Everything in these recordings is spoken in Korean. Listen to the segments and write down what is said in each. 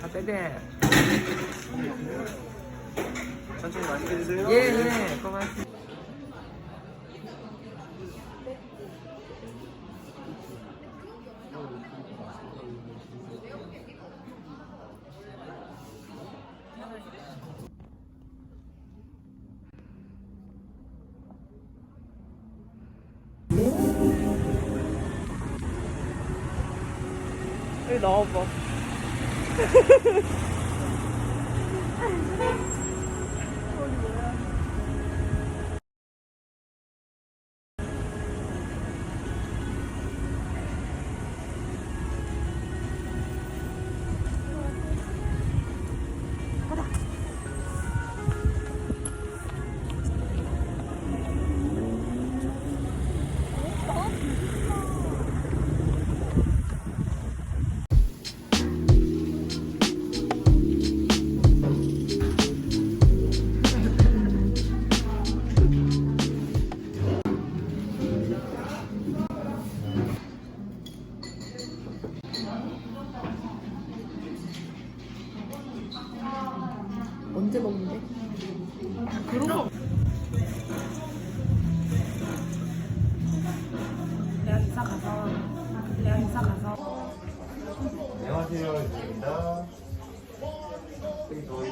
다 빼대. 천천히 맛있게 드세요. 예, 예. 고맙습니다. 여기 넣어봐. Thank you. 언제 먹는데? 그런 거. 내가 기사 가서 내가 기사 가서 안녕하세요. 입니다. 그냥 손이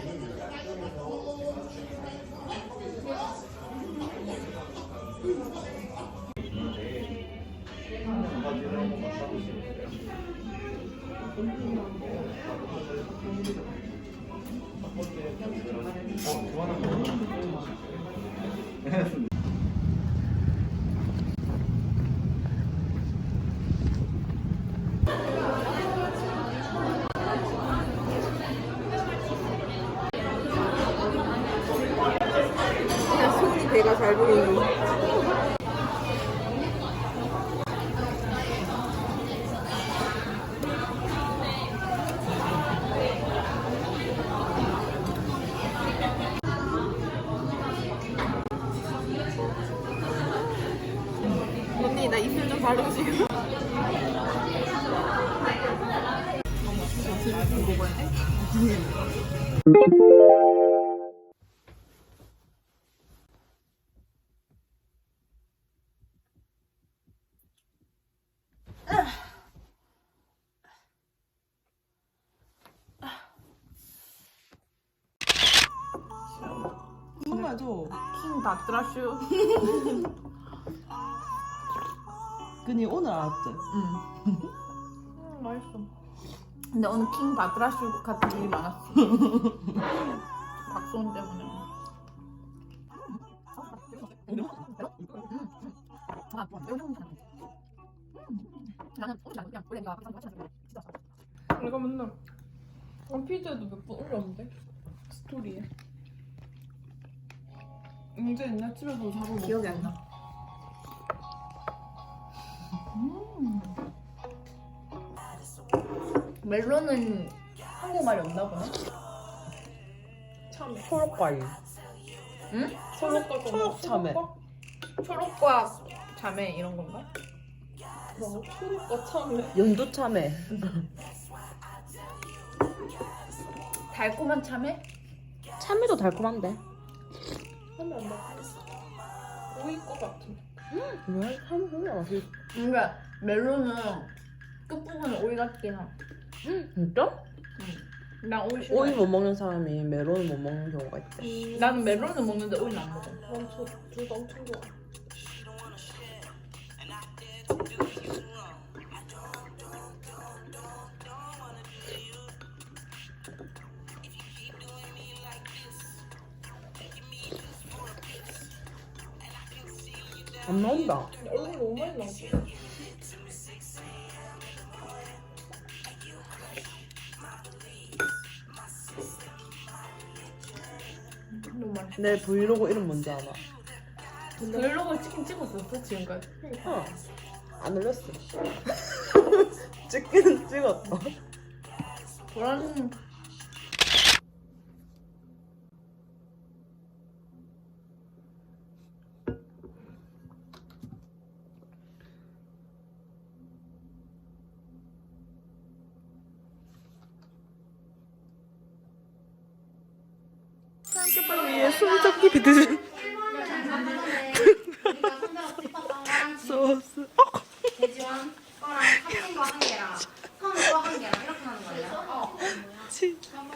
배가 잘 보이니. 언니 나 입술 좀 바르고 지금. 정말 줘. 킹 다트라슈 그니 오늘 알았지? 음, 맛있어. 근데 오늘 킹 다트라슈 같은 일이 많았어. 박소은 때문에. 내가 맨날 원피드도 몇 번 올렸는데? 스토리에. 언제 옛날 집에서 자고 먹 기억이 안 나. 멜론은 한국말이 없나 보네. 참외 초록과일. 응? 초록과 초록 참외. 초록과 자매 이런 건가? 뭐 초록과 참외 연두 참외. 달콤한 참외? 참외도 달콤한데. 하면 안 나. 오이 거 같은. 왜? 참외 진짜 맛있어. 그러니까 멜론은 끝부분은 오이 같긴 하. 진짜? 난 오이 싫어. 오이 못 먹는 사람이 메론을 못 먹는 경우가 있대. 나는 멜론은 먹는데 오이는 안 먹어. 난저둘다 엄청 좋아. 안 나온다. 얼굴 너무 많이 나왔어. 너무 맛있어. 내 브이로그 이름 뭔지 알아? 브이로그 찍긴 찍었었어 지금까지. 어. 안 올렸어. 찍기는 찍었다. 보라는 식빵 위에 숨죽기 비듯 소스. 어, 진짜.